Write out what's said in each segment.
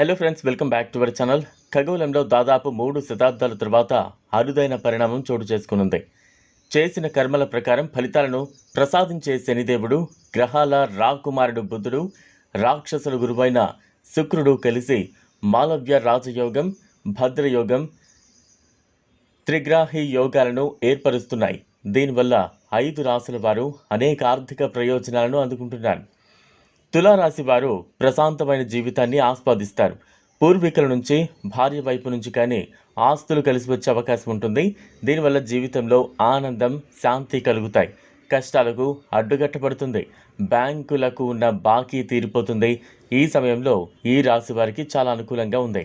Hello friends welcome back to our channel ఖగోళంలో దాదాపు మూడు శతాబ్దాల తర్వాత అరుదైన పరిణామం చోటు చేసుకునుంది. చేసిన కర్మల ప్రకారం ఫలితాలను ప్రసాదించే శనిదేవుడు గ్రహాల రాకుమారుడు బుధుడు రాక్షసుల గురువైన శుక్రుడు కలిసి మాలవ్య రాజయోగం భద్రయోగం త్రిగ్రాహి యోగాలను ఏర్పరుస్తున్నాయి. దీనివల్ల ఐదు రాసుల వారు అనేక ఆర్థిక ప్రయోజనాలను అందుకుంటున్నారు. తులారాశి వారు ప్రశాంతమైన జీవితాన్ని ఆస్వాదిస్తారు. పూర్వీకుల నుంచి భార్య వైపు నుంచి కానీ ఆస్తులు కలిసి వచ్చే అవకాశం ఉంటుంది. దీనివల్ల జీవితంలో ఆనందం శాంతి కలుగుతాయి. కష్టాలకు అడ్డుగట్టబడుతుంది బ్యాంకులకు ఉన్న బాకీ తీరిపోతుంది. ఈ సమయంలో ఈ రాశి వారికి చాలా అనుకూలంగా ఉంది.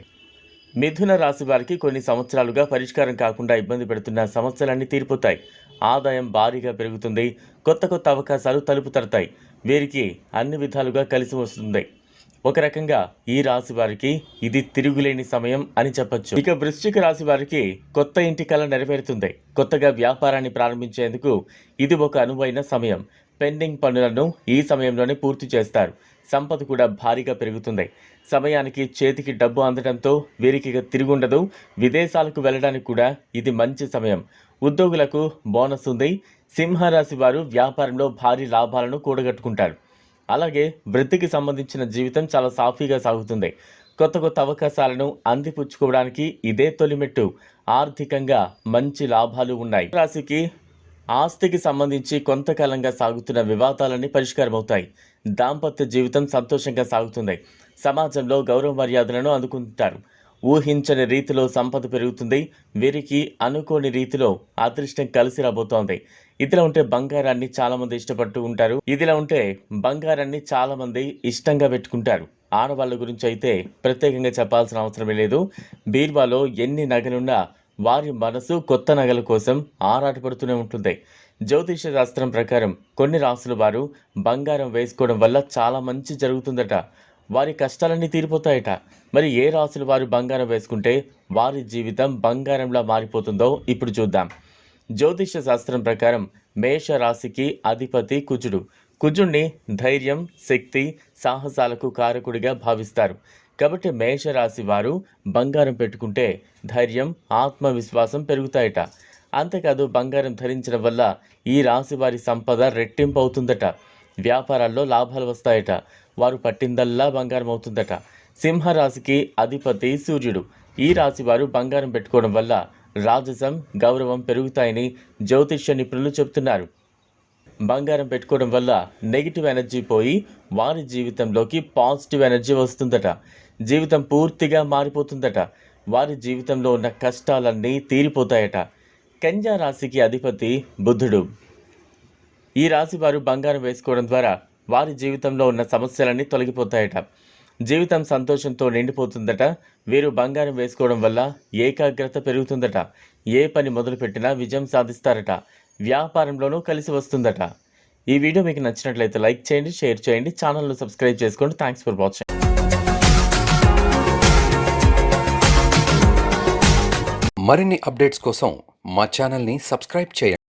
మిథున రాశి వారికి కొన్ని సంవత్సరాలుగా పరిష్కారం కాకుండా ఇబ్బంది పెడుతున్న సమస్యలన్నీ తీరిపోతాయి. ఆదాయం భారీగా పెరుగుతుంది. కొత్త కొత్త అవకాశాలు తలుపు తడతాయి. వీరికి అన్ని విధాలుగా కలిసి వస్తుంది. ఒక రకంగా ఈ రాశి వారికి ఇది తిరుగులేని సమయం అని చెప్పొచ్చు. ఇక వృశ్చిక రాశి వారికి కొత్త ఇంటి కళ నెరవేరుతుంది. కొత్తగా వ్యాపారాన్ని ప్రారంభించేందుకు ఇది ఒక అనువైన సమయం. పెండింగ్ పనులను ఈ సమయంలోనే పూర్తి చేస్తారు. సంపద కూడా భారీగా పెరుగుతుంది. సమయానికి చేతికి డబ్బు అందడంతో వీరికి ఇక తిరుగుండదు. విదేశాలకు వెళ్ళడానికి కూడా ఇది మంచి సమయం. ఉద్యోగులకు బోనస్ ఉంది. సింహరాశి వారు వ్యాపారంలో భారీ లాభాలను కూడగట్టుకుంటారు. అలాగే వృత్తికి సంబంధించిన జీవితం చాలా సాఫీగా సాగుతుంది. కొత్త కొత్త అవకాశాలను అందిపుచ్చుకోవడానికి ఇదే తొలిమెట్టు. ఆర్థికంగా మంచి లాభాలు ఉన్నాయి. రాశికి ఆస్తికి సంబంధించి కొంతకాలంగా సాగుతున్న వివాదాలన్నీ పరిష్కారమవుతాయి. దాంపత్య జీవితం సంతోషంగా సాగుతుంది. సమాజంలో గౌరవ మర్యాదలను అందుకుంటారు. ఊహించని రీతిలో సంపద పెరుగుతుంది. వీరికి అనుకోని రీతిలో అదృష్టం కలిసి రాబోతోంది. ఇదిలా ఉంటే బంగారాన్ని చాలా మంది ఇష్టపడుతూ ఉంటారు. ఇదిలా ఉంటే బంగారాన్ని చాలా మంది ఇష్టంగా పెట్టుకుంటారు. ఆడవాళ్ళ గురించి అయితే ప్రత్యేకంగా చెప్పాల్సిన అవసరమే లేదు. బీర్వాలో ఎన్ని నగలున్నా వారి మనసు కొత్త నగల కోసం ఆరాటపడుతూనే ఉంటుంది. జ్యోతిష శాస్త్రం ప్రకారం కొన్ని రాసుల వారు బంగారం వేసుకోవడం వల్ల చాలా మంచి జరుగుతుందట. వారి కష్టాలన్నీ తీరిపోతాయట. మరి ఏ రాసుల వారు బంగారం వేసుకుంటే వారి జీవితం బంగారంలా మారిపోతుందో ఇప్పుడు చూద్దాం. జ్యోతిష శాస్త్రం ప్రకారం మేష రాశికి అధిపతి కుజుడు. కుజుణ్ణి ధైర్యం శక్తి సాహసాలకు కారకుడిగా భావిస్తారు. కాబట్టి మేషరాశి వారు బంగారం పెట్టుకుంటే ధైర్యం ఆత్మవిశ్వాసం పెరుగుతాయట. అంతేకాదు బంగారం ధరించడం వల్ల ఈ రాశి వారి సంపద రెట్టింపు అవుతుందట. వ్యాపారాల్లో లాభాలు వస్తాయట. వారు పట్టిందల్లా బంగారం అవుతుందట. సింహరాశికి అధిపతి సూర్యుడు. ఈ రాశి వారు బంగారం పెట్టుకోవడం వల్ల రాజసం గౌరవం పెరుగుతాయని జ్యోతిష్య నిపుణులు చెబుతున్నారు. బంగారం పెట్టుకోవడం వల్ల నెగిటివ్ ఎనర్జీ పోయి వారి జీవితంలోకి పాజిటివ్ ఎనర్జీ వస్తుందట. జీవితం పూర్తిగా మారిపోతుందట. వారి జీవితంలో ఉన్న కష్టాలన్నీ తీరిపోతాయట. కన్యా రాశికి అధిపతి బుద్ధుడు ఈ రాశి వారు బంగారం వేసుకోవడం ద్వారా వారి జీవితంలో ఉన్న సమస్యలన్నీ తొలగిపోతాయట. జీవితం సంతోషంతో నిండిపోతుందట. వీరు బంగారం వేసుకోవడం వల్ల ఏకాగ్రత పెరుగుతుందట. ఏ పని మొదలుపెట్టినా విజయం సాధిస్తారట. వ్యాపారంలోనూ కలిసి వస్తుందట. ఈ వీడియో మీకు నచ్చినట్లయితే లైక్ చేయండి షేర్ చేయండి ఛానల్ను సబ్స్క్రైబ్ చేసుకోండి. థ్యాంక్స్ ఫర్ వాచింగ్ మరిన్ని అప్డేట్స్ కోసం మా ఛానల్ని సబ్స్క్రైబ్ చేయండి.